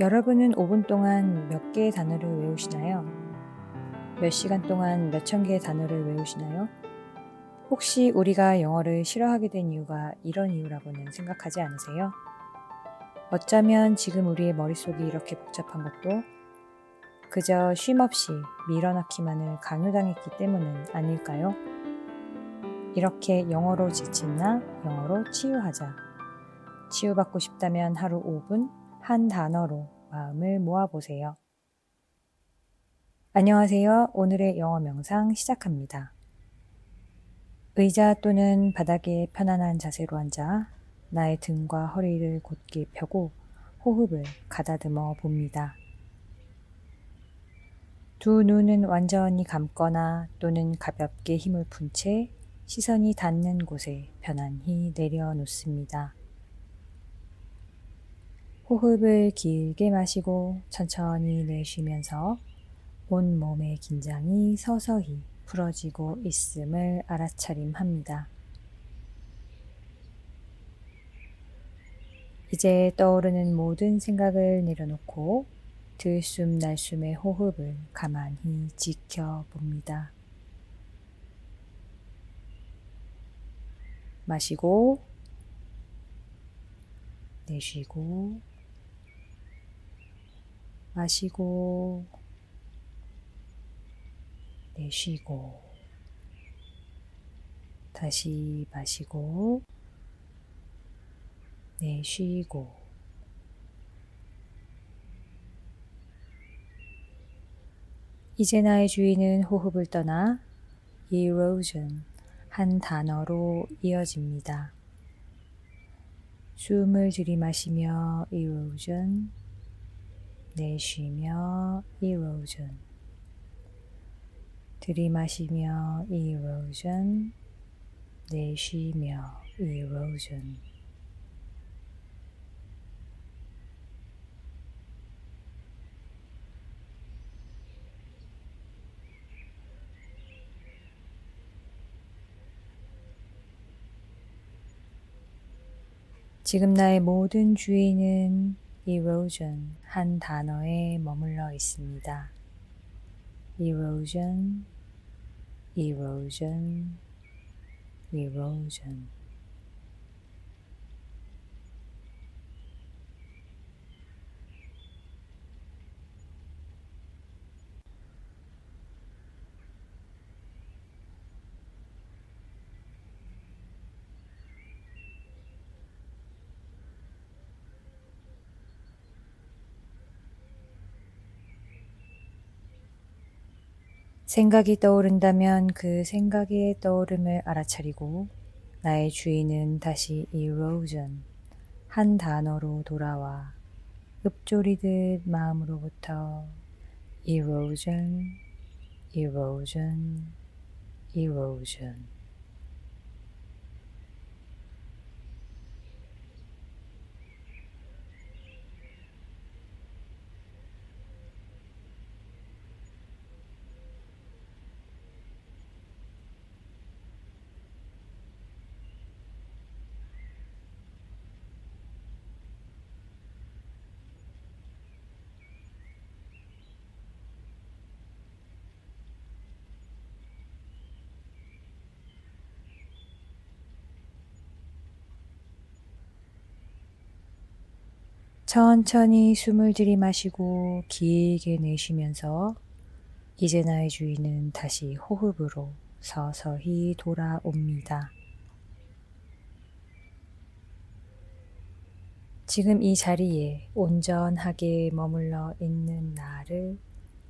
여러분은 5분 동안 몇 개의 단어를 외우시나요? 몇 시간 동안 몇 천 개의 단어를 외우시나요? 혹시 우리가 영어를 싫어하게 된 이유가 이런 이유라고는 생각하지 않으세요? 어쩌면 지금 우리의 머릿속이 이렇게 복잡한 것도 그저 쉼없이 밀어넣기만을 강요당했기 때문은 아닐까요? 이렇게 영어로 지친 나 영어로 치유하자. 치유받고 싶다면 하루 5분 한 단어로 마음을 모아보세요. 안녕하세요. 오늘의 영어 명상 시작합니다. 의자 또는 바닥에 편안한 자세로 앉아 나의 등과 허리를 곧게 펴고 호흡을 가다듬어 봅니다. 두 눈은 완전히 감거나 또는 가볍게 힘을 푼 채 시선이 닿는 곳에 편안히 내려놓습니다. 호흡을 길게 마시고 천천히 내쉬면서 온 몸의 긴장이 서서히 풀어지고 있음을 알아차림합니다. 이제 떠오르는 모든 생각을 내려놓고 들숨 날숨의 호흡을 가만히 지켜봅니다. 마시고 내쉬고 마시고 내쉬고 다시 마시고 내쉬고 이제 나의 주인은 호흡을 떠나 erosion 한 단어로 이어집니다. 숨을 들이마시며 erosion 내쉬며 erosion 들이마시며 erosion 내쉬며 erosion 지금 나의 모든 주의는 erosion 한 단어에 머물러 있습니다. erosion, erosion, erosion. 생각이 떠오른다면 그 생각의 떠오름을 알아차리고 나의 주인은 다시 erosion 한 단어로 돌아와 읊조리듯 마음으로부터 erosion, erosion, erosion. 천천히 숨을 들이마시고 길게 내쉬면서 이제 나의 주인은 다시 호흡으로 서서히 돌아옵니다. 지금 이 자리에 온전하게 머물러 있는 나를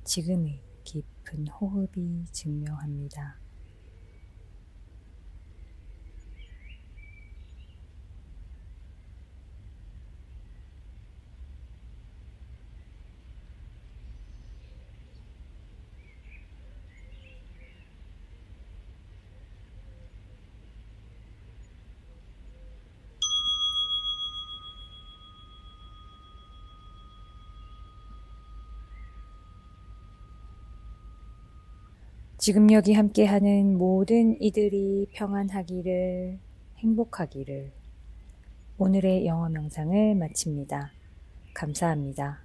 지금의 깊은 호흡이 증명합니다. 지금 여기 함께하는 모든 이들이 평안하기를, 행복하기를 오늘의 영어 명상을 마칩니다. 감사합니다.